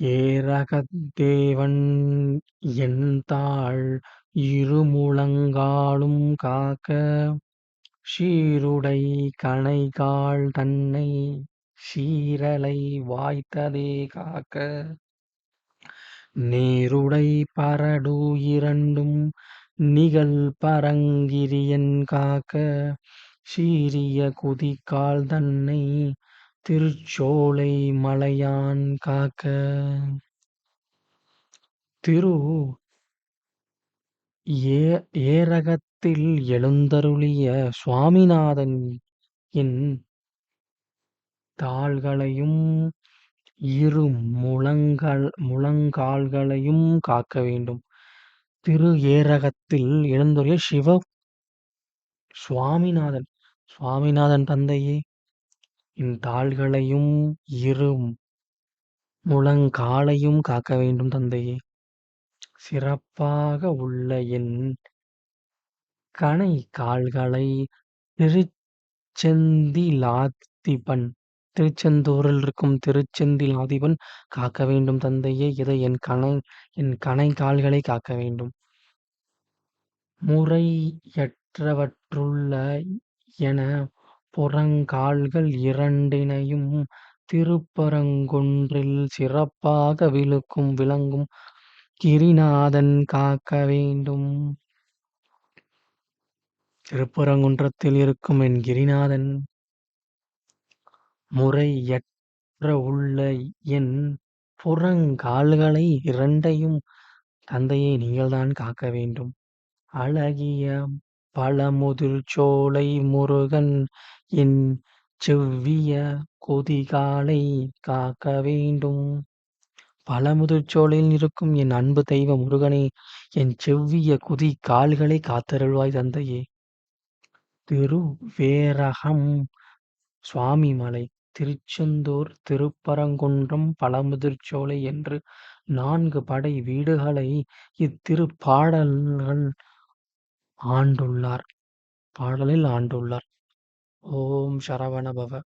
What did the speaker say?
ஏரகத்தேவன் என்தாள் இருமுழங்காலும் காக்க, சீருடை கணைகால் தன்னை சீரலை வாய்த்ததே காக்க, நேருடை பரடு இரண்டும் நிகழ் பரங்கிரியன் காக்க, சீரிய குதிகால் தன்னை திருச்சோலை மலையான் காக்க. திரு ஏரகத்தில் எழுந்தருளிய சுவாமிநாதன் என் தாள்களையும் இரு முழங்கால்களையும் காக்க வேண்டும். திரு ஏரகத்தில் எழுந்தருளிய சிவ சுவாமிநாதன் சுவாமிநாதன் தந்தையே என் தாள்களையும் இரு முழங்காலையும் காக்க வேண்டும் தந்தையே. சிறப்பாக உள்ள என் கணைக்கால்களை திருச்செந்திலாதிபன் திருச்செந்தூரில் இருக்கும் திருச்செந்திலாதிபன் காக்க வேண்டும் தந்தையே. இதை என் கணை என் கணைக்கால்களை காக்க வேண்டும். முறையற்றவற்றுள்ள என புறங்கால்கள் இரண்டினையும் திருப்பரங்குன்றில் சிறப்பாக விழுக்கும் விளங்கும் கிரிநாதன் காக்க வேண்டும். திருப்பரங்குன்றத்தில் இருக்கும் என் கிரிநாதன் முறையற்ற உள்ள என் புறங்கால்களை இரண்டையும் தந்தையே நீங்கள்தான் காக்க வேண்டும். அழகிய பழமுதிர்ச்சோலை முருகன் என் செவ்விய கொதிகாலை காக்க வேண்டும். பழமுதிர்ச்சோலையில் இருக்கும் என் அன்பு தெய்வ முருகனே என் செவ்விய குதிகால்களை காத்தருள்வாய் தந்தையே. திருவேரகம் சுவாமிமலை திருச்செந்தூர் திருப்பரங்குன்றம் பழமுதிர்ச்சோலை என்று நான்கு படை வீடுகளை இத்திருப்பாடல்கள் ஆண்டுள்ளார் பாடலில் ஆண்டுள்ளார். ஓம் சரவண பவ